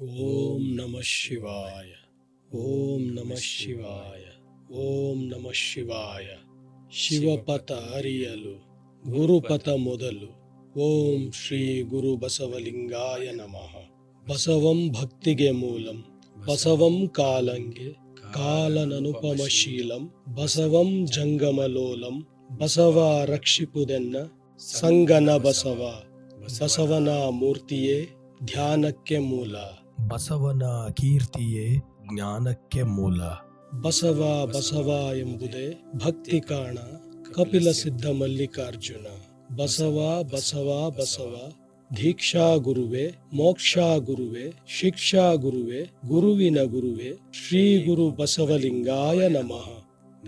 ಓಂ ನಮಃ ಶಿವಾಯ ಓಂ ನಮಃ ಶಿವಾಯ ಓಂ ನಮಃ ಶಿವಾಯ ಶಿವಪಥ ಅರಿಯಲು ಗುರುಪಥ ಮೊದಲು ಓಂ ಶ್ರೀ ಗುರು ಬಸವಲಿಂಗಾಯ ನಮಃ ಬಸವಂ ಭಕ್ತಿಗೆ ಮೂಲಂ ಬಸವಂ ಕಾಲಂಗೆ ಕಾಲನನುಪಮಶೀಲಂ ಬಸವಂ ಜಂಗಮಲೋಲಂ ಬಸವ ರಕ್ಷಿಪುದೆನ್ನ ಸಂಗನ ಬಸವ ಬಸವನ ಮೂರ್ತಿಯೇ ಧ್ಯಾನಕ್ಕೆ ಮೂಲ ಬಸವನ ಕೀರ್ತಿಯೇ ಜ್ಞಾನಕ್ಕೆ ಮೂಲ. ಬಸವ ಬಸವ ಎಂಬುದೇ ಭಕ್ತಿ ಕಾಣ ಕಪಿಲ ಸಿದ್ಧ ಮಲ್ಲಿಕಾರ್ಜುನ. ಬಸವ ಬಸವ ಬಸವ. ದೀಕ್ಷಾ ಗುರುವೆ, ಮೋಕ್ಷಾ ಗುರುವೆ, ಶಿಕ್ಷಾ ಗುರುವೆ, ಗುರುವಿನ ಗುರುವೆ, ಶ್ರೀ ಗುರು ಬಸವಲಿಂಗಾಯ ನಮಃ.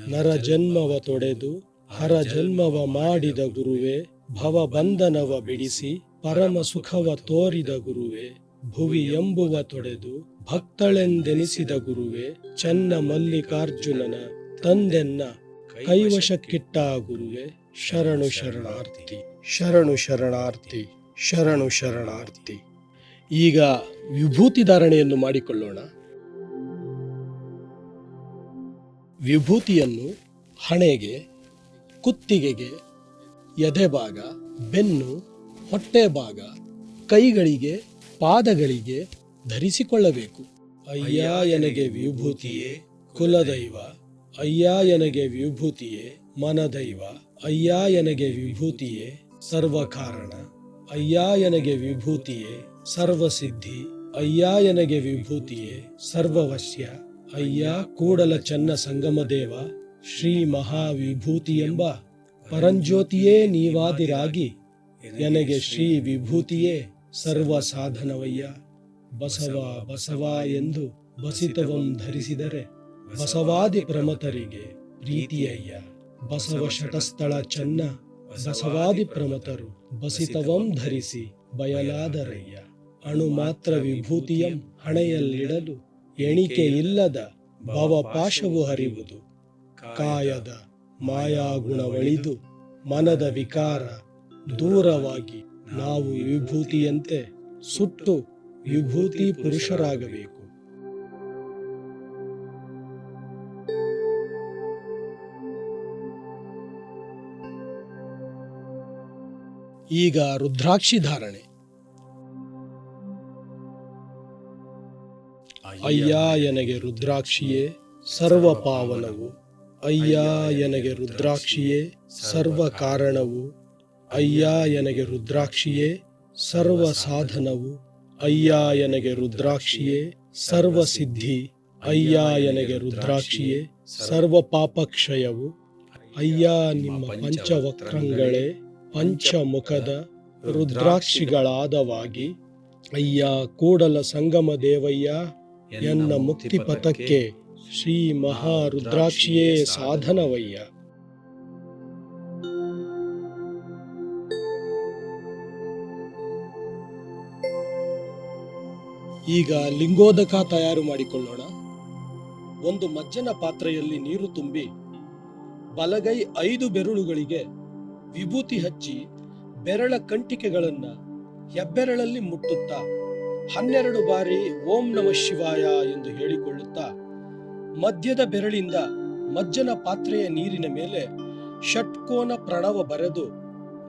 ನರ ಜನ್ಮವ ತೊಡೆದು, ಹರ ಜನ್ಮವ ಮಾಡಿದ ಗುರುವೆ, ಭವ ಬಂಧನವ ಬಿಡಿಸಿ, ಪರಮ ಸುಖವ ತೋರಿದ ಗುರುವೆ. ಭುವಿ ಎಂಬುವ ತೊಡೆದು ಭಕ್ತಳೆಂದೆನಿಸಿದ ಗುರುವೆ, ಚನ್ನ ಮಲ್ಲಿಕಾರ್ಜುನನ ತಂದೆನ್ನ ಕೈವಶಕ್ಕಿಟ್ಟ ಗುರುವೆ, ಶರಣು ಶರಣಾರ್ಥಿ ಶರಣು ಶರಣಾರ್ಥಿ ಶರಣು ಶರಣಾರ್ಥಿ. ಈಗ ವಿಭೂತಿ ಧಾರಣೆಯನ್ನು ಮಾಡಿಕೊಳ್ಳೋಣ. ವಿಭೂತಿಯನ್ನು ಹಣೆಗೆ, ಕುತ್ತಿಗೆಗೆ ಎದೆಭಾಗ ಬೆನ್ನು, ಹೊಟ್ಟೆ ಭಾಗ, ಕೈಗಳಿಗೆ ಪಾದಗಳಿಗೆ ಧರಿಸಿಕೊಳ್ಳಬೇಕು. ಅಯ್ಯ, ಎನಗೆ ವಿಭೂತಿಯೇ, ಕುಲದೈವ. ಅಯ್ಯ, ಎನಗೆ ವಿಭೂತಿಯೇ, ಮನದೈವ. ಅಯ್ಯ, ಎನಗೆ ವಿಭೂತಿಯೇ, ಸರ್ವಕಾರಣ. ಅಯ್ಯ, ಎನಗೆ ವಿಭೂತಿಯೇ, ಸರ್ವಸಿದ್ಧಿ. ಅಯ್ಯ, ಎನಗೆ ವಿಭೂತಿಯೇ, ಸರ್ವವಶ್ಯ. ಅಯ್ಯ, ಕೂಡಲ ಚನ್ನ ಸಂಗಮದೇವ ಶ್ರೀ ಮಹಾವಿಭೂತಿ ಎಂಬ ಪರಂಜ್ಯೋತಿಯೇ ನೀವಾದಿರಾಗಿ ನನಗೆ ಶ್ರೀ ವಿಭೂತಿಯೇ ಸರ್ವ ಸಾಧನವಯ್ಯ, ಬಸವ ಬಸವ ಎಂದು ಬಸಿತವಂ ಧರಿಸಿದರೆ ಬಸವಾದಿ ಪ್ರಮತರಿಗೆ ಪ್ರೀತಿಯಯ್ಯ. ಬಸವ ಶಟಸ್ಥಳ ಚೆನ್ನ, ಬಸವಾದಿ ಪ್ರಮತರು ಬಸಿತವಂ ಧರಿಸಿ ಬಯಲಾದರಯ್ಯ. ಅಣು ಮಾತ್ರ ವಿಭೂತಿಯಂ ಹಣೆಯಲ್ಲಿಡಲು ಎಣಿಕೆ ಇಲ್ಲದ ಭವಪಾಶವು ಹರಿವುದು. ಕಾಯದ ಮಾಯಾಗುಣವಳಿದು ಮನದ ವಿಕಾರ ದೂರವಾಗಿ ನಾವು ವಿಭೂತಿಯಂತೆ ಸುಟ್ಟು ವಿಭೂತಿ ಪುರುಷರಾಗಬೇಕು. ಈಗ ರುದ್ರಾಕ್ಷಿ ಧಾರಣೆ. ಅಯ್ಯ ಎನಗೆ ರುದ್ರಾಕ್ಷಿಯೇ ಸರ್ವ ಪಾವನವು ಅಯ್ಯ ಎನಗೆ ರುದ್ರಾಕ್ಷಿಯೇ ಸರ್ವ ಕಾರಣವು ಅಯ್ಯ ಎನಗೆ ರುದ್ರಾಕ್ಷಿಯೇ, ಸರ್ವ ಸಾಧನವು ಅಯ್ಯ ಎನಗೆ ರುದ್ರಾಕ್ಷಿಯೇ, ಸರ್ವ ಸಿದ್ಧಿ ಅಯ್ಯ ಎನಗೆ ರುದ್ರಾಕ್ಷಿಯೇ, ಸರ್ವ ಪಾಪಕ್ಷಯವು ಅಯ್ಯ ನಿಮ್ಮ ಪಂಚವಕ್ರಂಗಳೇ, ಪಂಚಮುಖದ ರುದ್ರಾಕ್ಷಿಗಳಾದವಾಗಿ ಅಯ್ಯ ಕೂಡಲ ಸಂಗಮ ದೇವಯ್ಯ, ಎನ್ನ ಮುಕ್ತಿ ಪಥಕ್ಕೆ ಶ್ರೀ ಮಹಾರುದ್ರಾಕ್ಷಿಯೇ ಸಾಧನವಯ್ಯ. ಈಗ ಲಿಂಗೋದಕ ತಯಾರು ಮಾಡಿಕೊಳ್ಳೋಣ. ಒಂದು ಮಜ್ಜನ ಪಾತ್ರೆಯಲ್ಲಿ ನೀರು ತುಂಬಿ, ಬಲಗೈ ಐದು ಬೆರಳುಗಳಿಗೆ ವಿಭೂತಿ ಹಚ್ಚಿ ಬೆರಳ ಕಂಟಿಕೆಗಳನ್ನು ಹೆಬ್ಬೆರಳಲ್ಲಿ ಮುಟ್ಟುತ್ತಾ, ಹನ್ನೆರಡು ಬಾರಿ ಓಂ ನಮ ಶಿವಾಯ ಎಂದು ಹೇಳಿಕೊಳ್ಳುತ್ತಾ, ಮಧ್ಯದ ಬೆರಳಿಂದ ಮಜ್ಜನ ಪಾತ್ರೆಯ ನೀರಿನ ಮೇಲೆ ಷಟ್ಕೋನ ಪ್ರಣವ ಬರೆದು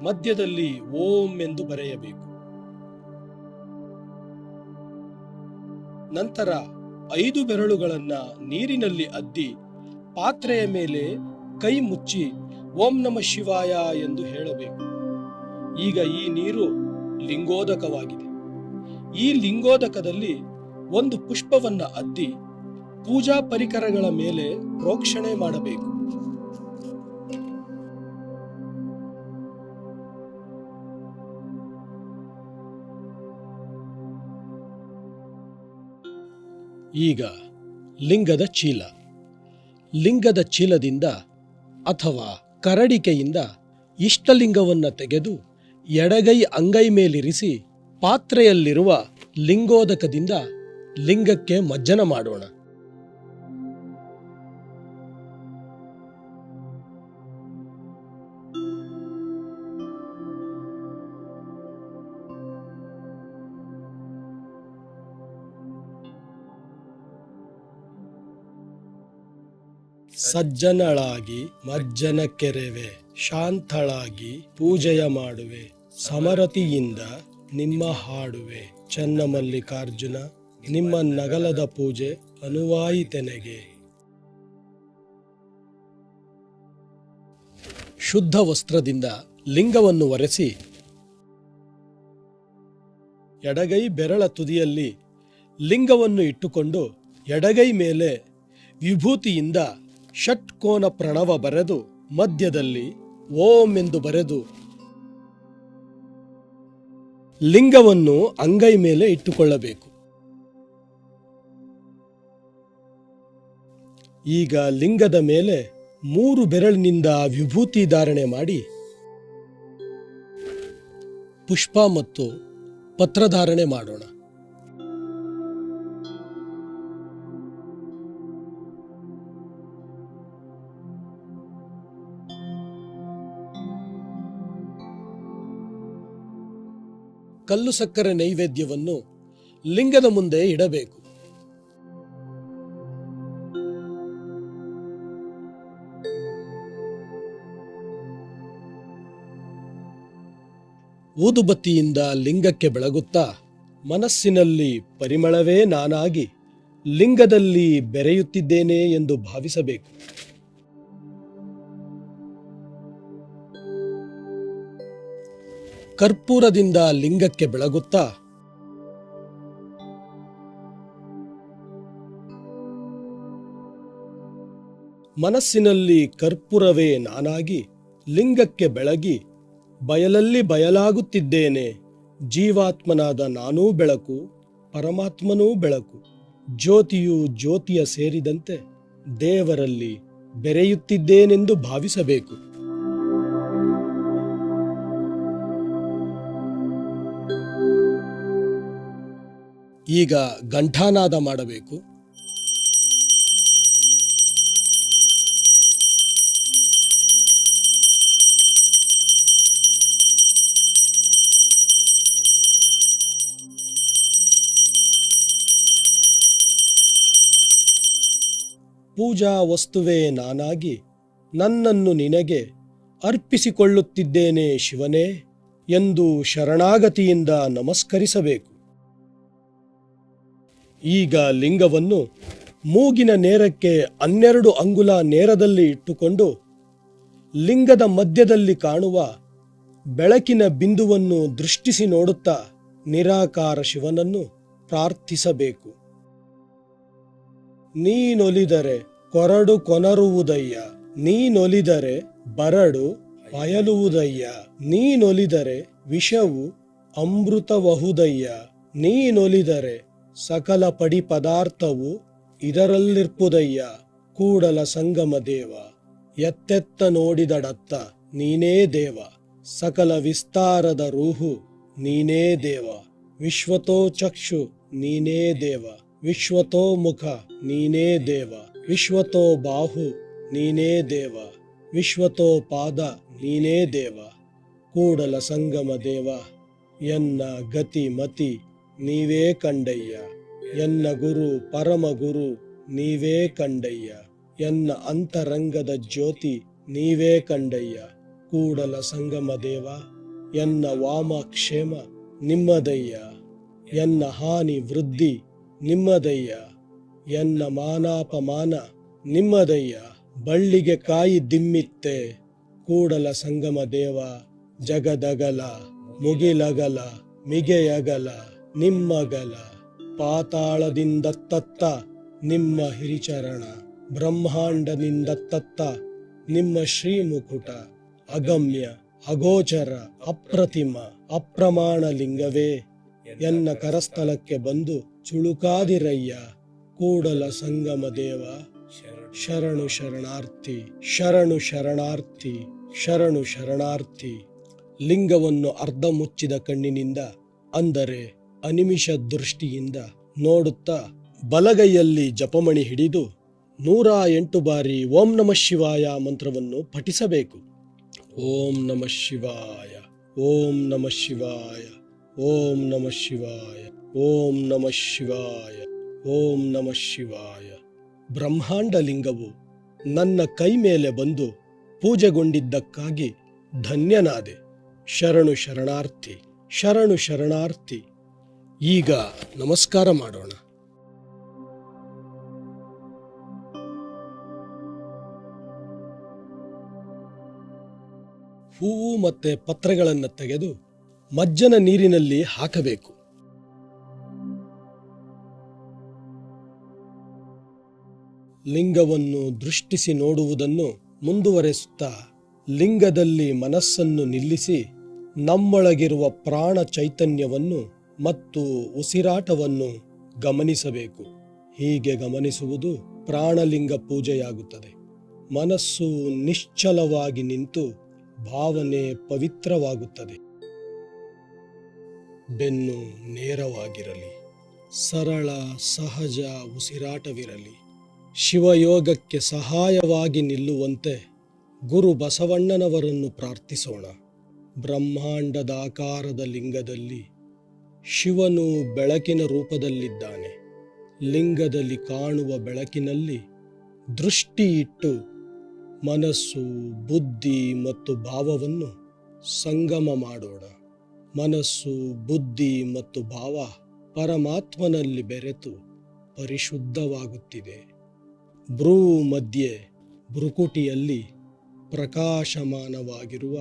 ಮಧ್ಯದಲ್ಲಿ ಓಂ ಎಂದು ಬರೆಯಬೇಕು. ನಂತರ ಐದು ಬೆರಳುಗಳನ್ನ ನೀರಿನಲ್ಲಿ ಅದ್ದಿ ಪಾತ್ರೆಯ ಮೇಲೆ ಕೈ ಮುಚ್ಚಿ ಓಂ ನಮ ಶಿವಾಯ ಎಂದು ಹೇಳಬೇಕು. ಈಗ ಈ ನೀರು ಲಿಂಗೋದಕವಾಗಿದೆ. ಈ ಲಿಂಗೋದಕದಲ್ಲಿ ಒಂದು ಪುಷ್ಪವನ್ನ ಅದ್ದಿ ಪೂಜಾ ಪರಿಕರಗಳ ಮೇಲೆ ಪ್ರೋಕ್ಷಣೆ ಮಾಡಬೇಕು. ಈಗ ಲಿಂಗದ ಚೀಲ. ಲಿಂಗದ ಚೀಲದಿಂದ ಅಥವಾ ಕರಡಿಕೆಯಿಂದ ಇಷ್ಟಲಿಂಗವನ್ನು ತೆಗೆದು ಎಡಗೈ ಅಂಗೈ ಮೇಲಿರಿಸಿ ಪಾತ್ರೆಯಲ್ಲಿರುವ ಲಿಂಗೋದಕದಿಂದ ಲಿಂಗಕ್ಕೆ ಮಜ್ಜನ ಮಾಡೋಣ. ಸಜ್ಜನಳಾಗಿ ಮಜ್ಜನ ಕೆರೆವೆ ಶಾಂತಳಾಗಿ ಪೂಜೆಯ ಮಾಡುವೆ, ಸಮರತಿಯಿಂದ ನಿಮ್ಮ ಹಾಡುವೆ. ಚನ್ನಮಲ್ಲಿಕಾರ್ಜುನ, ನಿಮ್ಮ ನಗಲದ ಪೂಜೆ ಅನುವಾಯಿತೆನೆಗೆ. ಶುದ್ಧ ವಸ್ತ್ರದಿಂದ ಲಿಂಗವನ್ನು ಒರೆಸಿ, ಎಡಗೈ ಬೆರಳ ತುದಿಯಲ್ಲಿ ಲಿಂಗವನ್ನು ಇಟ್ಟುಕೊಂಡು ಎಡಗೈ ಮೇಲೆ ವಿಭೂತಿಯಿಂದ ಷಟ್ಕೋನ ಪ್ರಣವ ಬರೆದು ಮಧ್ಯದಲ್ಲಿ ಓಂ ಎಂದು ಬರೆದು ಲಿಂಗವನ್ನು ಅಂಗೈ ಮೇಲೆ ಇಟ್ಟುಕೊಳ್ಳಬೇಕು. ಈಗ ಲಿಂಗದ ಮೇಲೆ ಮೂರು ಬೆರಳಿನಿಂದ ವಿಭೂತಿ ಧಾರಣೆ ಮಾಡಿ ಪುಷ್ಪ ಮತ್ತು ಪತ್ರಧಾರಣೆ ಮಾಡೋಣ. ಕಲ್ಲು ಸಕ್ಕರೆ ನೈವೇದ್ಯವನ್ನು ಲಿಂಗದ ಮುಂದೆ ಇಡಬೇಕು. ಊದುಬತ್ತಿಯಿಂದ ಲಿಂಗಕ್ಕೆ ಬೆಳಗುತ್ತಾ ಮನಸ್ಸಿನಲ್ಲಿ ಪರಿಮಳವೇ ನಾನಾಗಿ ಲಿಂಗದಲ್ಲಿ ಬೆರೆಯುತ್ತಿದ್ದೇನೆ ಎಂದು ಭಾವಿಸಬೇಕು. ಕರ್ಪೂರದಿಂದ ಲಿಂಗಕ್ಕೆ ಬೆಳಗುತ್ತಾ? ಮನಸ್ಸಿನಲ್ಲಿ ಕರ್ಪೂರವೇ ನಾನಾಗಿ ಲಿಂಗಕ್ಕೆ ಬೆಳಗಿ ಬಯಲಲ್ಲಿ ಬಯಲಾಗುತ್ತಿದ್ದೇನೆ. ಜೀವಾತ್ಮನಾದ ನಾನೂ ಬೆಳಕು, ಪರಮಾತ್ಮನೂ ಬೆಳಕು, ಜ್ಯೋತಿಯು ಜ್ಯೋತಿಯ ಸೇರಿದಂತೆ ದೇವರಲ್ಲಿ ಬೆರೆಯುತ್ತಿದ್ದೇನೆಂದು ಭಾವಿಸಬೇಕು. ಈಗ ಗಂಠಾನಾದ ಮಾಡಬೇಕು. ಪೂಜಾ ವಸ್ತುವೇ ನಾನಾಗಿ ನನ್ನನ್ನು ನಿನಗೆ ಅರ್ಪಿಸಿಕೊಳ್ಳುತ್ತಿದ್ದೇನೆ ಶಿವನೇ ಎಂದು ಶರಣಾಗತಿಯಿಂದ ನಮಸ್ಕರಿಸಬೇಕು. ಈಗ ಲಿಂಗವನ್ನು ಮೂಗಿನ ನೇರಕ್ಕೆ ಹನ್ನೆರಡು ಅಂಗುಲ ನೇರದಲ್ಲಿ ಇಟ್ಟುಕೊಂಡು ಲಿಂಗದ ಮಧ್ಯದಲ್ಲಿ ಕಾಣುವ ಬೆಳಕಿನ ಬಿಂದುವನ್ನು ದೃಷ್ಟಿಸಿ ನೋಡುತ್ತಾ ನಿರಾಕಾರ ಶಿವನನ್ನು ಪ್ರಾರ್ಥಿಸಬೇಕು. ನೀನೊಲಿದರೆ ಕೊರಡು ಕೊನರುವುದಯ್ಯ, ನೀನೊಲಿದರೆ ಬರಡು ಬಯಲುವುದಯ್ಯ, ನೀನೊಲಿದರೆ ವಿಷವು ಅಮೃತವಹುದಯ್ಯ, ನೀನೊಲಿದರೆ ಸಕಲ ಪಡಿ ಪದಾರ್ಥವು ಇದರಲ್ಲಿರ್ಪುದಯ್ಯ. ಕೂಡಲ ಸಂಗಮ ದೇವ. ಎತ್ತೆತ್ತ ನೋಡಿದಡತ್ತ ನೀನೇ ದೇವ. ಸಕಲ ವಿಸ್ತಾರದ ರೂಹು ನೀನೇ ದೇವ. ವಿಶ್ವತೋ ಚಕ್ಷು ನೀನೇ ದೇವ. ವಿಶ್ವತೋ ಮುಖ ನೀನೇ ದೇವ. ವಿಶ್ವತೋ ಬಾಹು ನೀನೇ ದೇವ. ವಿಶ್ವತೋ ಪಾದ ನೀನೇ ದೇವ. ಕೂಡಲ ಸಂಗಮ ದೇವ. ಎನ್ನ ಗತಿ ಮತಿ ನೀವೇ ಕಂಡಯ್ಯ. ಎನ್ನ ಗುರು, ಪರಮ ಗುರು, ನೀವೇ ಕಂಡಯ್ಯ. ಎನ್ನ ಅಂತರಂಗದ ಜ್ಯೋತಿ, ನೀವೇ ಕಂಡಯ್ಯ. ಕೂಡಲ ಸಂಗಮ ದೇವ, ಎನ್ನ ವಾಮ ಕ್ಷೇಮ ನಿಮ್ಮದಯ್ಯ. ಎನ್ನ ಹಾನಿ ವೃದ್ಧಿ, ನಿಮ್ಮದಯ್ಯ. ಎನ್ನ ಮಾನಾಪಮಾನ, ನಿಮ್ಮದಯ್ಯ. ಬಳ್ಳಿಗೆ ಕಾಯಿ ದಿಮ್ಮಿತ್ತೆ. ಕೂಡಲ ಸಂಗಮ ದೇವ, ಜಗದಗಲ, ಮುಗಿಲಗಲ, ಮಿಗೆಯಗಲ. ನಿಮ್ಮಗಲ. ಪಾತಾಳದಿಂದ ತತ್ತ, ನಿಮ್ಮ ಹಿರಿಚರಣ. ಬ್ರಹ್ಮಾಂಡದಿಂದ ತತ್ತ, ನಿಮ್ಮ ಶ್ರೀಮುಕುಟ. ಅಗಮ್ಯ, ಅಗೋಚರ, ಅಪ್ರತಿಮ, ಅಪ್ರಮಾಣ ಲಿಂಗವೇ. ಎನ್ನ ಕರಸ್ಥಲಕ್ಕೆ ಬಂದು ಚುಳುಕಾದಿರಯ್ಯ. ಕೂಡಲ ಸಂಗಮ ದೇವ. ಶರಣು ಶರಣಾರ್ಥಿ ಶರಣು ಶರಣಾರ್ಥಿ ಶರಣು ಶರಣಾರ್ಥಿ. ಲಿಂಗವನ್ನು ಅರ್ಧ ಮುಚ್ಚಿದ ಕಣ್ಣಿನಿಂದ ಅಂದರೆ ಅನಿಮಿಷ ದೃಷ್ಟಿಯಿಂದ ನೋಡುತ್ತಾ ಬಲಗೈಯಲ್ಲಿ ಜಪಮಣಿ ಹಿಡಿದು ನೂರ ಎಂಟು ಬಾರಿ ಓಂ ನಮಃ ಶಿವಾಯ ಮಂತ್ರವನ್ನು ಪಠಿಸಬೇಕು. ಓಂ ನಮಃ ಶಿವಾಯ, ಓಂ ನಮಃ ಶಿವಾಯ, ಓಂ ನಮಃ ಶಿವಾಯ, ಓಂ ನಮಃ ಶಿವಾಯ, ಓಂ ನಮಃ ಶಿವಾಯ. ಬ್ರಹ್ಮಾಂಡ ಲಿಂಗವು ನನ್ನ ಕೈ ಮೇಲೆ ಬಂದು ಪೂಜೆಗೊಂಡಿದ್ದಕ್ಕಾಗಿ ಧನ್ಯನಾದೆ. ಶರಣು ಶರಣಾರ್ಥಿ ಶರಣು ಶರಣಾರ್ಥಿ. ಈಗ ನಮಸ್ಕಾರ ಮಾಡೋಣ. ಹೂವು ಮತ್ತೆ ಪತ್ರಗಳನ್ನು ತೆಗೆದು ಮಜ್ಜನ ನೀರಿನಲ್ಲಿ ಹಾಕಬೇಕು. ಲಿಂಗವನ್ನು ದೃಷ್ಟಿಸಿ ನೋಡುವುದನ್ನು ಮುಂದುವರೆಸುತ್ತಾ ಲಿಂಗದಲ್ಲಿ ಮನಸ್ಸನ್ನು ನಿಲ್ಲಿಸಿ ನಮ್ಮೊಳಗಿರುವ ಪ್ರಾಣ ಚೈತನ್ಯವನ್ನು ಮತ್ತು ಉಸಿರಾಟವನ್ನು ಗಮನಿಸಬೇಕು. ಹೀಗೆ ಗಮನಿಸುವುದು ಪ್ರಾಣಲಿಂಗ ಪೂಜೆಯಾಗುತ್ತದೆ. ಮನಸ್ಸು ನಿಶ್ಚಲವಾಗಿ ನಿಂತು ಭಾವನೆ ಪವಿತ್ರವಾಗುತ್ತದೆ. ಬೆನ್ನು ನೇರವಾಗಿರಲಿ. ಸರಳ, ಸಹಜ ಉಸಿರಾಟವಿರಲಿ. ಶಿವಯೋಗಕ್ಕೆ ಸಹಾಯವಾಗಿ ನಿಲ್ಲುವಂತೆ ಗುರು ಬಸವಣ್ಣನವರನ್ನು ಪ್ರಾರ್ಥಿಸೋಣ. ಬ್ರಹ್ಮಾಂಡದಾಕಾರದ ಲಿಂಗದಲ್ಲಿ ಶಿವನು ಬೆಳಕಿನ ರೂಪದಲ್ಲಿದ್ದಾನೆ. ಲಿಂಗದಲ್ಲಿ ಕಾಣುವ ಬೆಳಕಿನಲ್ಲಿ ದೃಷ್ಟಿ ಇಟ್ಟು ಮನಸ್ಸು, ಬುದ್ಧಿ ಮತ್ತು ಭಾವವನ್ನು ಸಂಗಮ ಮಾಡೋಣ. ಮನಸ್ಸು, ಬುದ್ಧಿ ಮತ್ತು ಭಾವ ಪರಮಾತ್ಮನಲ್ಲಿ ಬೆರೆತು ಪರಿಶುದ್ಧವಾಗುತ್ತಿದೆ. ಭ್ರೂ ಮಧ್ಯೆ ಭ್ರುಕುಟಿಯಲ್ಲಿ ಪ್ರಕಾಶಮಾನವಾಗಿರುವ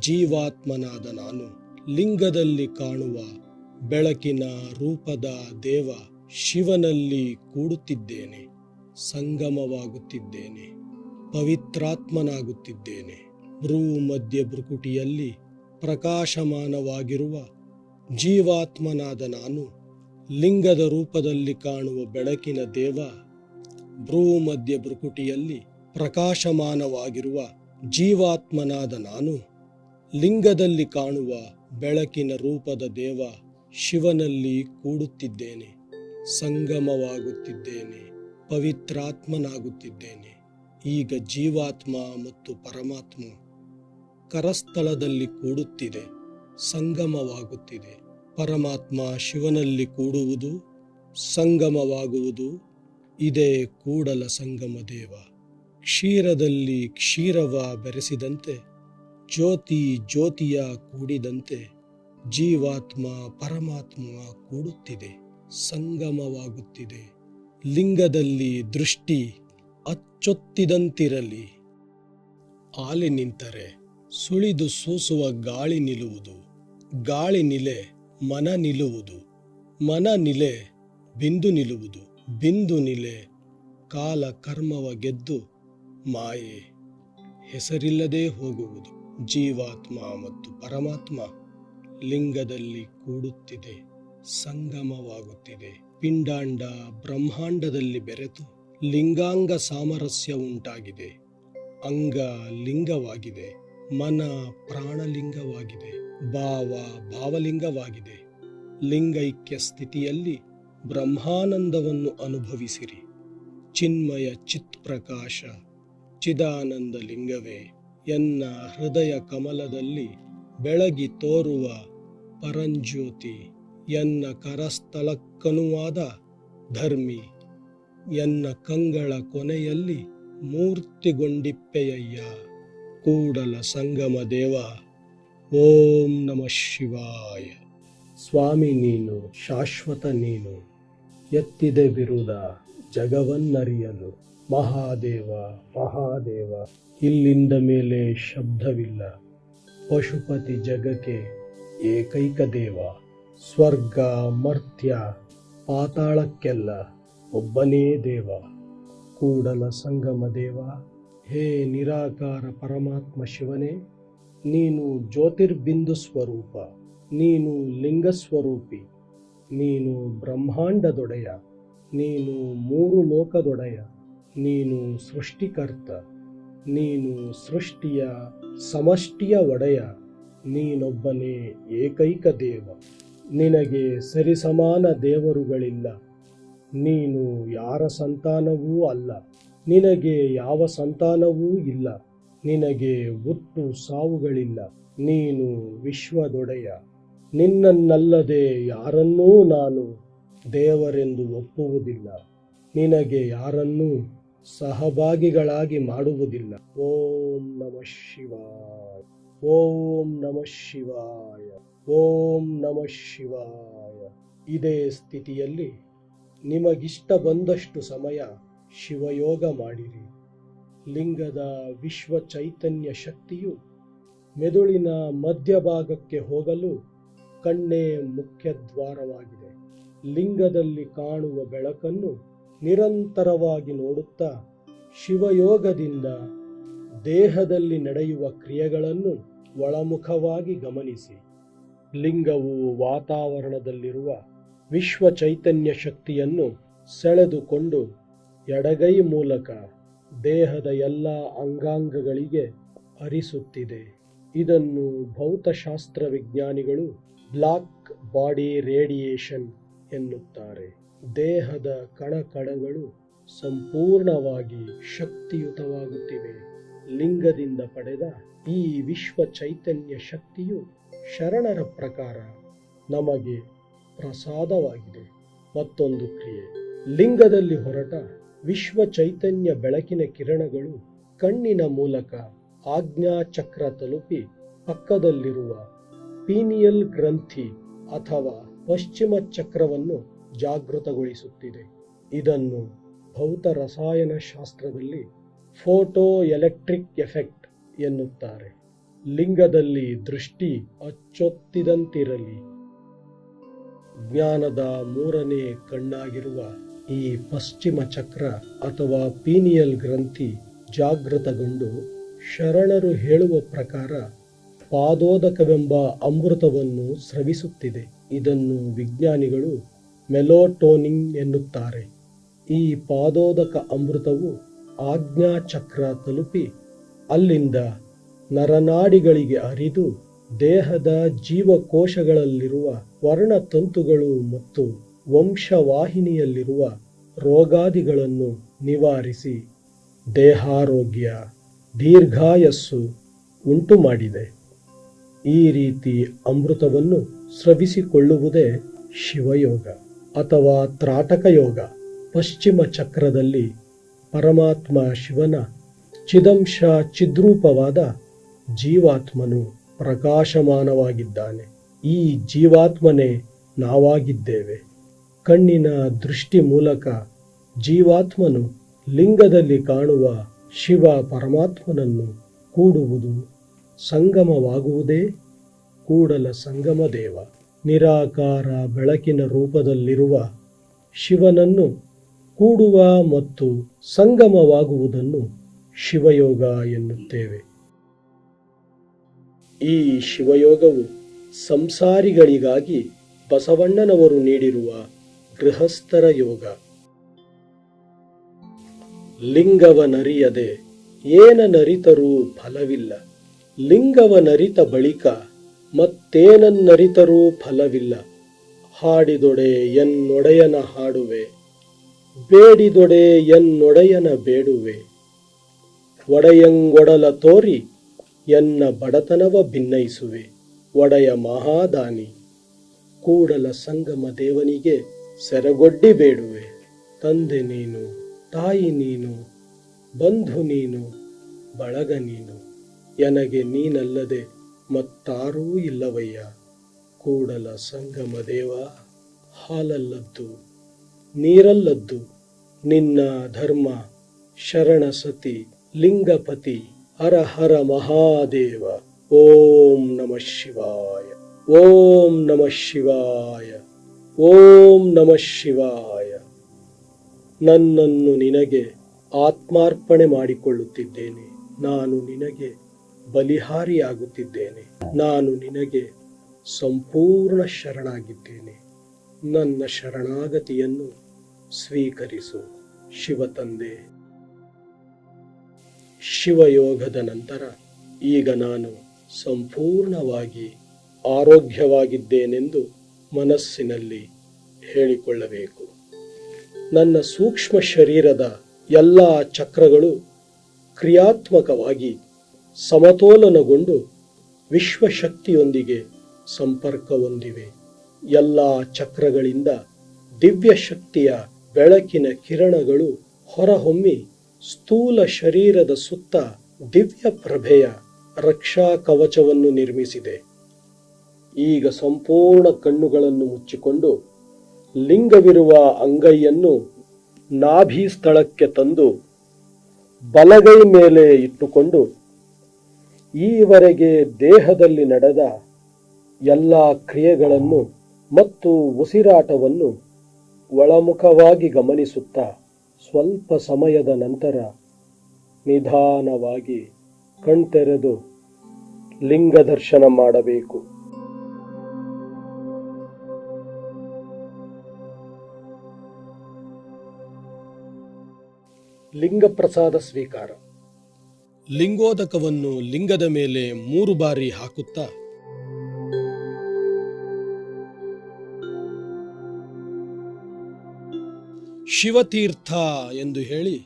ಜೀವಾತ್ಮನಾದ ನಾನು ಲಿಂಗದಲ್ಲಿ ಕಾಣುವ ಬೆಳಕಿನ ರೂಪದ ದೇವ ಶಿವನಲ್ಲಿ ಕೂಡುತ್ತಿದ್ದೇನೆ, ಸಂಗಮವಾಗುತ್ತಿದ್ದೇನೆ, ಪವಿತ್ರಾತ್ಮನಾಗುತ್ತಿದ್ದೇನೆ. ಭ್ರೂ ಮಧ್ಯ ಭ್ರುಕುಟಿಯಲ್ಲಿ ಪ್ರಕಾಶಮಾನವಾಗಿರುವ ಜೀವಾತ್ಮನಾದ ನಾನು, ಲಿಂಗದ ರೂಪದಲ್ಲಿ ಕಾಣುವ ಬೆಳಕಿನ ದೇವ, ಭ್ರೂ ಮಧ್ಯ ಭ್ರುಕುಟಿಯಲ್ಲಿ ಪ್ರಕಾಶಮಾನವಾಗಿರುವ ಜೀವಾತ್ಮನಾದ ನಾನು, ಲಿಂಗದಲ್ಲಿ ಕಾಣುವ ಬೆಳಕಿನ ರೂಪದ ದೇವ ಶಿವನಲ್ಲಿ ಕೂಡುತ್ತಿದ್ದೇನೆ, ಸಂಗಮವಾಗುತ್ತಿದ್ದೇನೆ, ಪವಿತ್ರಾತ್ಮನಾಗುತ್ತಿದ್ದೇನೆ. ಈಗ ಜೀವಾತ್ಮ ಮತ್ತು ಪರಮಾತ್ಮ ಕರಸ್ಥಳದಲ್ಲಿ ಕೂಡುತ್ತಿದೆ, ಸಂಗಮವಾಗುತ್ತಿದೆ. ಪರಮಾತ್ಮ ಶಿವನಲ್ಲಿ ಕೂಡುವುದು, ಸಂಗಮವಾಗುವುದು. ಇದೇ ಕೂಡಲ ಸಂಗಮ ದೇವ. ಕ್ಷೀರದಲ್ಲಿ ಕ್ಷೀರವ ಬೆರೆಸಿದಂತೆ, ಜ್ಯೋತಿ ಜ್ಯೋತಿಯ ಕೂಡಿದಂತೆ. ಜೀವಾತ್ಮ ಪರಮಾತ್ಮ ಕೂಡುತ್ತಿದೆ, ಸಂಗಮವಾಗುತ್ತಿದೆ. ಲಿಂಗದಲ್ಲಿ ದೃಷ್ಟಿ ಅಚ್ಚೊತ್ತಿದಂತಿರಲಿ. ಆಲೆ ನಿಂತರೆ ಸುಳಿದು ಸೂಸುವ ಗಾಳಿ ನಿಲ್ಲುವುದು, ಗಾಳಿ ನಿಲೆ ಮನ ನಿಲ್ಲುವುದು, ಮನ ನಿಲೆ ಬಿಂದು ನಿಲ್ಲುವುದು, ಬಿಂದು ನಿಲೆ ಕಾಲ ಕರ್ಮವ ಗೆದ್ದು ಮಾಯೆ ಹೆಸರಿಲ್ಲದೆ ಹೋಗುವುದು. ಜೀವಾತ್ಮ ಮತ್ತು ಪರಮಾತ್ಮ ಲಿಂಗದಲ್ಲಿ ಕೂಡುತ್ತಿದೆ, ಸಂಗಮವಾಗುತ್ತಿದೆ. ಪಿಂಡಾಂಡ ಬ್ರಹ್ಮಾಂಡದಲ್ಲಿ ಬೆರೆತು ಲಿಂಗಾಂಗ ಸಾಮರಸ್ಯ ಉಂಟಾಗಿದೆ. ಅಂಗ ಲಿಂಗವಾಗಿದೆ, ಮನ ಪ್ರಾಣಲಿಂಗವಾಗಿದೆ, ಭಾವ ಭಾವಲಿಂಗವಾಗಿದೆ. ಲಿಂಗೈಕ್ಯ ಸ್ಥಿತಿಯಲ್ಲಿ ಬ್ರಹ್ಮಾನಂದವನ್ನು ಅನುಭವಿಸಿರಿ. ಚಿನ್ಮಯ ಚಿತ್ ಪ್ರಕಾಶ ಚಿದಾನಂದ ಲಿಂಗವೇ ಎನ್ನ ಹೃದಯ ಕಮಲದಲ್ಲಿ ಬೆಳಗಿ ತೋರುವ ಪರಂಜ್ಯೋತಿ ಎನ್ನ ಕರಸ್ಥಳಕ್ಕನುವಾದ ಧರ್ಮಿ, ಎನ್ನ ಕಂಗಳ ಕೊನೆಯಲ್ಲಿ ಮೂರ್ತಿಗೊಂಡಿಪ್ಪೆಯಯ್ಯ. ಕೂಡಲ ಸಂಗಮ ದೇವ, ಓಂ ನಮ ಶಿವಾಯ. ಸ್ವಾಮಿ ನೀನು, ಶಾಶ್ವತ ನೀನು, ಎತ್ತಿದೆ ಬಿರುದ ಜಗವನ್ನರಿಯಲು. ಮಹಾದೇವ ಮಹಾದೇವ, ಇಲ್ಲಿಂದ ಮೇಲೆ ಶಬ್ದವಿಲ್ಲ. ಪಶುಪತಿ ಜಗಕ್ಕೆ ಏಕೈಕ ದೇವ, ಸ್ವರ್ಗ, ಮರ್ತ್ಯ, ಪಾತಾಳಕ್ಕೆಲ್ಲ ಒಬ್ಬನೇ ದೇವ, ಕೂಡಲ ಸಂಗಮ ದೇವ. ಹೇ ನಿರಾಕಾರ ಪರಮಾತ್ಮ ಶಿವನೇ, ನೀನು ಜ್ಯೋತಿರ್ಬಿಂದು ಸ್ವರೂಪ, ನೀನು ಲಿಂಗ ಸ್ವರೂಪಿ, ನೀನು ಬ್ರಹ್ಮಾಂಡದೊಡೆಯ, ನೀನು ಮೂರು ಲೋಕದೊಡೆಯ, ನೀನು ಸೃಷ್ಟಿಕರ್ತ. ನೀನು ಸೃಷ್ಟಿಯ ಸಮಷ್ಟಿಯ ಒಡೆಯ, ನೀನೊಬ್ಬನೇ ಏಕೈಕ ದೇವ. ನಿನಗೆ ಸರಿಸಮಾನ ದೇವರುಗಳಿಲ್ಲ. ನೀನು ಯಾರ ಸಂತಾನವೂ ಅಲ್ಲ. ನಿನಗೆ ಯಾವ ಸಂತಾನವೂ ಇಲ್ಲ. ನಿನಗೆ ಹುಟ್ಟು ಸಾವುಗಳಿಲ್ಲ. ನೀನು ವಿಶ್ವದೊಡೆಯ. ನಿನ್ನನ್ನಲ್ಲದೆ ಯಾರನ್ನೂ ನಾನು ದೇವರೆಂದು ಒಪ್ಪುವುದಿಲ್ಲ. ನಿನಗೆ ಯಾರನ್ನೂ ಸಹಭಾಗಿಗಳಾಗಿ ಮಾಡುವುದಿಲ್ಲ. ಓಂ ನಮ ಶಿವಾಯ. ಓಂ ನಮ ಶಿವಾಯ. ಓಂ ನಮ ಶಿವಾಯ. ಇದೇ ಸ್ಥಿತಿಯಲ್ಲಿ ನಿಮಗಿಷ್ಟ ಬಂದಷ್ಟು ಸಮಯ ಶಿವಯೋಗ ಮಾಡಿರಿ. ಲಿಂಗದ ವಿಶ್ವ ಚೈತನ್ಯ ಶಕ್ತಿಯು ಮೆದುಳಿನ ಮಧ್ಯಭಾಗಕ್ಕೆ ಹೋಗಲು ಕಣ್ಣೇ ಮುಖ್ಯ ದ್ವಾರವಾಗಿದೆ ಲಿಂಗದಲ್ಲಿ ಕಾಣುವ ಬೆಳಕನ್ನು ನಿರಂತರವಾಗಿ ನೋಡುತ್ತಾ ಶಿವಯೋಗದಿಂದ ದೇಹದಲ್ಲಿ ನಡೆಯುವ ಕ್ರಿಯೆಗಳನ್ನು ಒಳಮುಖವಾಗಿ ಗಮನಿಸಿ. ಲಿಂಗವು ವಾತಾವರಣದಲ್ಲಿರುವ ವಿಶ್ವ ಚೈತನ್ಯ ಶಕ್ತಿಯನ್ನು ಸೆಳೆದುಕೊಂಡು ಎಡಗೈ ಮೂಲಕ ದೇಹದ ಎಲ್ಲ ಅಂಗಾಂಗಗಳಿಗೆ ಹರಿಸುತ್ತಿದೆ. ಇದನ್ನು ಭೌತಶಾಸ್ತ್ರ ವಿಜ್ಞಾನಿಗಳು ಬ್ಲಾಕ್ ಬಾಡಿ ರೇಡಿಯೇಷನ್ ಎನ್ನುತ್ತಾರೆ. ದೇಹದ ಕಣಕಣಗಳು ಸಂಪೂರ್ಣವಾಗಿ ಶಕ್ತಿಯುತವಾಗುತ್ತಿವೆ. ಲಿಂಗದಿಂದ ಪಡೆದ ಈ ವಿಶ್ವ ಚೈತನ್ಯ ಶಕ್ತಿಯು ಶರಣರ ಪ್ರಕಾರ ನಮಗೆ ಪ್ರಸಾದವಾಗಿದೆ. ಮತ್ತೊಂದು ಕ್ರಿಯೆ. ಲಿಂಗದಲ್ಲಿ ಹೊರಟ ವಿಶ್ವ ಚೈತನ್ಯ ಬೆಳಕಿನ ಕಿರಣಗಳು ಕಣ್ಣಿನ ಮೂಲಕ ಆಜ್ಞಾಚಕ್ರ ತಲುಪಿ ಪಕ್ಕದಲ್ಲಿರುವ ಪೀನಿಯಲ್ ಗ್ರಂಥಿ ಅಥವಾ ಪಶ್ಚಿಮ ಚಕ್ರವನ್ನು ಜಾಗೃತಗೊಳಿಸುತ್ತಿದೆ. ಇದನ್ನು ಭೌತ ರಸಾಯನ ಶಾಸ್ತ್ರದಲ್ಲಿ ಫೋಟೋ ಎಲೆಕ್ಟ್ರಿಕ್ ಎಫೆಕ್ಟ್ ಎನ್ನುತ್ತಾರೆ. ಲಿಂಗದಲ್ಲಿ ದೃಷ್ಟಿ ಅಚ್ಚೊತ್ತಿದಂತಿರಲಿ. ಜ್ಞಾನದ ಮೂರನೇ ಕಣ್ಣಾಗಿರುವ ಈ ಪಶ್ಚಿಮ ಚಕ್ರ ಅಥವಾ ಪೀನಿಯಲ್ ಗ್ರಂಥಿ ಜಾಗೃತಗೊಂಡು ಶರಣರು ಹೇಳುವ ಪ್ರಕಾರ ಪಾದೋದಕವೆಂಬ ಅಮೃತವನ್ನು ಸ್ರವಿಸುತ್ತಿದೆ. ಇದನ್ನು ವಿಜ್ಞಾನಿಗಳು ಮೆಲೋಟೋನಿನ್ ಎನ್ನುತ್ತಾರೆ. ಈ ಪಾದೋದಕ ಅಮೃತವು ಆಜ್ಞಾಚಕ್ರ ತಲುಪಿ ಅಲ್ಲಿಂದ ನರನಾಡಿಗಳಿಗೆ ಹರಿದು ದೇಹದ ಜೀವಕೋಶಗಳಲ್ಲಿರುವ ವರ್ಣತಂತುಗಳು ಮತ್ತು ವಂಶವಾಹಿನಿಯಲ್ಲಿರುವ ರೋಗಾದಿಗಳನ್ನು ನಿವಾರಿಸಿ ದೇಹಾರೋಗ್ಯ, ದೀರ್ಘಾಯಸ್ಸು ಉಂಟು ಮಾಡಿದೆ ಈ ರೀತಿ ಅಮೃತವನ್ನು ಸ್ರವಿಸಿಕೊಳ್ಳುವುದೇ ಶಿವಯೋಗ. ಅಥವಾ ತ್ರಾಟಕ ಯೋಗ ಪಶ್ಚಿಮ ಚಕ್ರದಲ್ಲಿ ಪರಮಾತ್ಮ ಶಿವನ ಚಿದಂಶ ಚಿದ್ರೂಪವಾದ ಜೀವಾತ್ಮನು ಪ್ರಕಾಶಮಾನವಾಗಿದ್ದಾನೆ. ಈ ಜೀವಾತ್ಮನೇ ನಾವಾಗಿದ್ದೇವೆ. ಕಣ್ಣಿನ ದೃಷ್ಟಿ ಮೂಲಕ ಜೀವಾತ್ಮನು ಲಿಂಗದಲ್ಲಿ ಕಾಣುವ ಶಿವ ಪರಮಾತ್ಮನನ್ನು ಕೂಡುವುದು ಸಂಗಮವಾಗುವುದೇ ಕೂಡಲ ಸಂಗಮ ದೇವ. ನಿರಾಕಾರ ಬೆಳಕಿನ ರೂಪದಲ್ಲಿರುವ ಶಿವನನ್ನು ಕೂಡುವ ಮತ್ತು ಸಂಗಮವಾಗುವುದನ್ನು ಶಿವಯೋಗ ಎನ್ನುತ್ತೇವೆ. ಈ ಶಿವಯೋಗವು ಸಂಸಾರಿಗಳಿಗಾಗಿ ಬಸವಣ್ಣನವರು ನೀಡಿರುವ ಗೃಹಸ್ಥರ ಯೋಗ. ಲಿಂಗವನರಿಯದೆ ಏನನರಿತರೂ ಫಲವಿಲ್ಲ. ಲಿಂಗವನರಿತ ಬಳಿಕ ಮತ್ತೇನನ್ನರಿತರೂ ಫಲವಿಲ್ಲ. ಹಾಡಿದೊಡೆ ಎನ್ನೊಡೆಯನ ಹಾಡುವೆ. ಬೇಡಿದೊಡೆ ಎನ್ನೊಡೆಯನ ಬೇಡುವೆ. ಒಡೆಯಂಗೊಡಲ ತೋರಿ ಎನ್ನ ಬಡತನವ ಭಿನ್ನಯಿಸುವೆ ಒಡೆಯ ಮಹಾದಾನಿ ಕೂಡಲ ಸಂಗಮ ದೇವನಿಗೆ ಸೆರಗೊಡ್ಡಿ ಬೇಡುವೆ. ತಂದೆ ನೀನು, ತಾಯಿ ನೀನು, ಬಂಧು ನೀನು, ಬಳಗ ನೀನು. ಎನಗೆ ನೀನಲ್ಲದೆ ಮತ್ತಾರೂ ಇಲ್ಲವಯ್ಯ. ಕೂಡಲ ಸಂಗಮ ದೇವ, ಹಾಲಲ್ಲದ್ದು, ನೀರಲ್ಲದ್ದು, ನಿನ್ನ ಧರ್ಮ, ಶರಣ ಸತಿ, ಲಿಂಗಪತಿ ಹರ ಮಹಾದೇವ. ಓಂ ನಮ ಶಿವಾಯ, ಓಂ ನಮ ಶಿವಾಯ, ಓಂ ನಮ ಶಿವಾಯ. ನನ್ನನ್ನು ನಿನಗೆ ಆತ್ಮಾರ್ಪಣೆ ಮಾಡಿಕೊಳ್ಳುತ್ತಿದ್ದೇನೆ. ನಾನು ನಿನಗೆ ಬಲಿಹಾರಿಯಾಗುತ್ತಿದ್ದೇನೆ. ನಾನು ನಿನಗೆ ಸಂಪೂರ್ಣ ಶರಣಾಗಿದ್ದೇನೆ. ನನ್ನ ಶರಣಾಗತಿಯನ್ನು ಸ್ವೀಕರಿಸು ಶಿವ ತಂದೆ ಶಿವಯೋಗದ ನಂತರ ಈಗ ನಾನು ಸಂಪೂರ್ಣವಾಗಿ ಆರೋಗ್ಯವಾಗಿದ್ದೇನೆಂದು ಮನಸ್ಸಿನಲ್ಲಿ ಹೇಳಿಕೊಳ್ಳಬೇಕು. ನನ್ನ ಸೂಕ್ಷ್ಮ ಶರೀರದ ಎಲ್ಲ ಚಕ್ರಗಳು ಕ್ರಿಯಾತ್ಮಕವಾಗಿ ಸಮತೋಲನಗೊಂಡು ವಿಶ್ವಶಕ್ತಿಯೊಂದಿಗೆ ಸಂಪರ್ಕ ಹೊಂದಿವೆ. ಎಲ್ಲ ಚಕ್ರಗಳಿಂದ ದಿವ್ಯ ಶಕ್ತಿಯ ಬೆಳಕಿನ ಕಿರಣಗಳು ಹೊರಹೊಮ್ಮಿ ಸ್ಥೂಲ ಶರೀರದ ಸುತ್ತ ದಿವ್ಯ ಪ್ರಭೆಯ ರಕ್ಷಾ ಕವಚವನ್ನು ನಿರ್ಮಿಸಿದೆ. ಈಗ ಸಂಪೂರ್ಣ ಕಣ್ಣುಗಳನ್ನು ಮುಚ್ಚಿಕೊಂಡು ಲಿಂಗವಿರುವ ಅಂಗೈಯನ್ನು ನಾಭಿ ಸ್ಥಳಕ್ಕೆ ತಂದು ಬಲಗೈ ಮೇಲೆ ಇಟ್ಟುಕೊಂಡು ಈವರೆಗೆ ದೇಹದಲ್ಲಿ ನಡೆದ ಎಲ್ಲ ಕ್ರಿಯೆಗಳನ್ನು ಮತ್ತು ಉಸಿರಾಟವನ್ನು ಒಳಮುಖವಾಗಿ ಗಮನಿಸುತ್ತಾ ಸ್ವಲ್ಪ ಸಮಯದ ನಂತರ ನಿಧಾನವಾಗಿ ಕಣ್ತೆರೆದು ಲಿಂಗ ದರ್ಶನ ಮಾಡಬೇಕು. ಲಿಂಗ ಪ್ರಸಾದ ಸ್ವೀಕಾರ. ಲಿಂಗೋದಕವನ್ನು ಲಿಂಗದ ಮೇಲೆ ಮೂರು ಬಾರಿ ಹಾಕುತ್ತಾ? ಶಿವತೀರ್ಥ ಎಂದು ಹೇಳಿ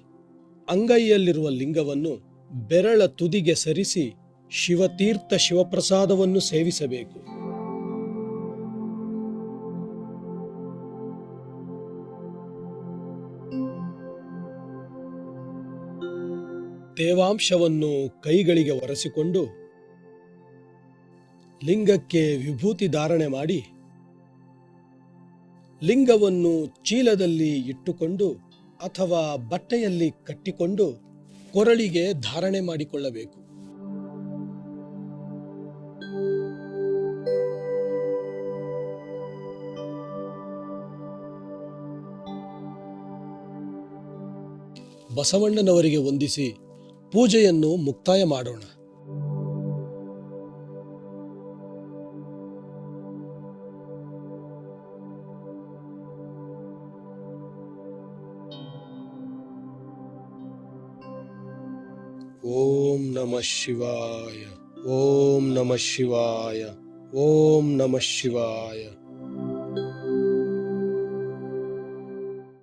ಅಂಗೈಯಲ್ಲಿರುವ ಲಿಂಗವನ್ನು ಬೆರಳ ತುದಿಗೆ ಸರಿಸಿ ಶಿವತೀರ್ಥ ಶಿವಪ್ರಸಾದವನ್ನು ಸೇವಿಸಬೇಕು. ತೇವಾಂಶವನ್ನು ಕೈಗಳಿಗೆ ಒರೆಸಿಕೊಂಡು ಲಿಂಗಕ್ಕೆ ವಿಭೂತಿ ಧಾರಣೆ ಮಾಡಿ ಲಿಂಗವನ್ನು ಚೀಲದಲ್ಲಿ ಇಟ್ಟುಕೊಂಡು ಅಥವಾ ಬಟ್ಟೆಯಲ್ಲಿ ಕಟ್ಟಿಕೊಂಡು ಕೊರಳಿಗೆ ಧಾರಣೆ ಮಾಡಿಕೊಳ್ಳಬೇಕು. ಬಸವಣ್ಣನವರಿಗೆ ವಂದಿಸಿ ಪೂಜೆಯನ್ನು ಮುಕ್ತಾಯ ಮಾಡೋಣ. ಓಂ ನಮಃ ಶಿವಾಯ ಓಂ ನಮಃ ಶಿವಾಯ ಓಂ ನಮಃ ಶಿವಾಯ.